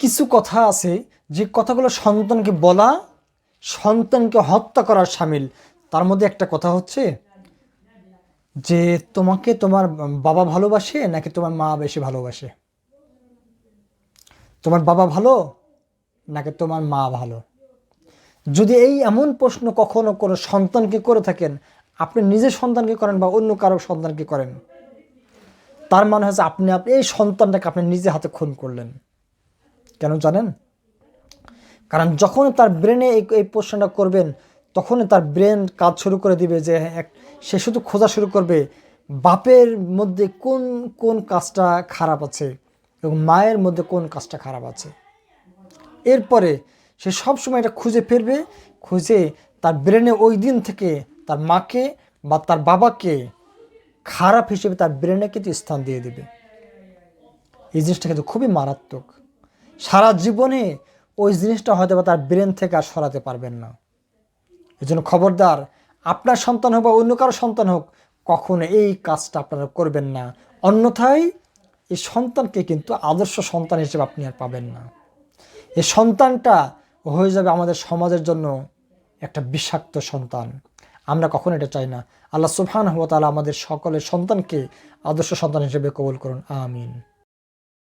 কিছু কথা আছে যে কথাগুলো সন্তানকে বলা, সন্তানকে হত্যা করার সামিল। তার মধ্যে একটা কথা হচ্ছে যে, তোমাকে তোমার বাবা ভালোবাসে নাকি তোমার মা বেশি ভালোবাসে? তোমার বাবা ভালো নাকি তোমার মা ভালো? যদি এই এমন প্রশ্ন কখনো কোনো সন্তানকে করে থাকেন, আপনি নিজের সন্তানকে করেন বা অন্য কারও সন্তানকে করেন, তার মানে হচ্ছে আপনি আপনি, এই সন্তানটাকে আপনি নিজে হাতে খুন করলেন। কেন জানেন? কারণ যখন তার ব্রেনে এই এই করবেন, তখনই তার ব্রেন কাজ শুরু করে দিবে যে এক, সে শুধু খোঁজা শুরু করবে বাপের মধ্যে কোন কোন কাজটা খারাপ আছে এবং মায়ের মধ্যে কোন কাজটা খারাপ আছে। এরপরে সে সব সময় এটা খুঁজে ফিরবে খুঁজে তার ব্রেনে ওই দিন থেকে তার মাকে বা তার বাবাকে খারাপ হিসেবে তার ব্রেনে কিন্তু স্থান দিয়ে দেবে। এই জিনিসটা কিন্তু খুবই মারাত্মক। সারা জীবনে ওই জিনিসটা হয়তো বা তার ব্রেন থেকে আর সরাতে পারবেন না। এই জন্য খবরদার, আপনার সন্তান হোক বা অন্য কারও সন্তান হোক, কখনো এই কাজটা আপনারা করবেন না। অন্যথায় এই সন্তানকে কিন্তু আদর্শ সন্তান হিসেবে আপনি আর পাবেন না। এই সন্তানটা হয়ে যাবে আমাদের সমাজের জন্য একটা বিষাক্ত সন্তান। আমরা কখনো এটা চাই না। আল্লাহ সুবহান হওয়া তালা আমাদের সকলের সন্তানকে আদর্শ সন্তান হিসেবে কবুল করুন। আমিন।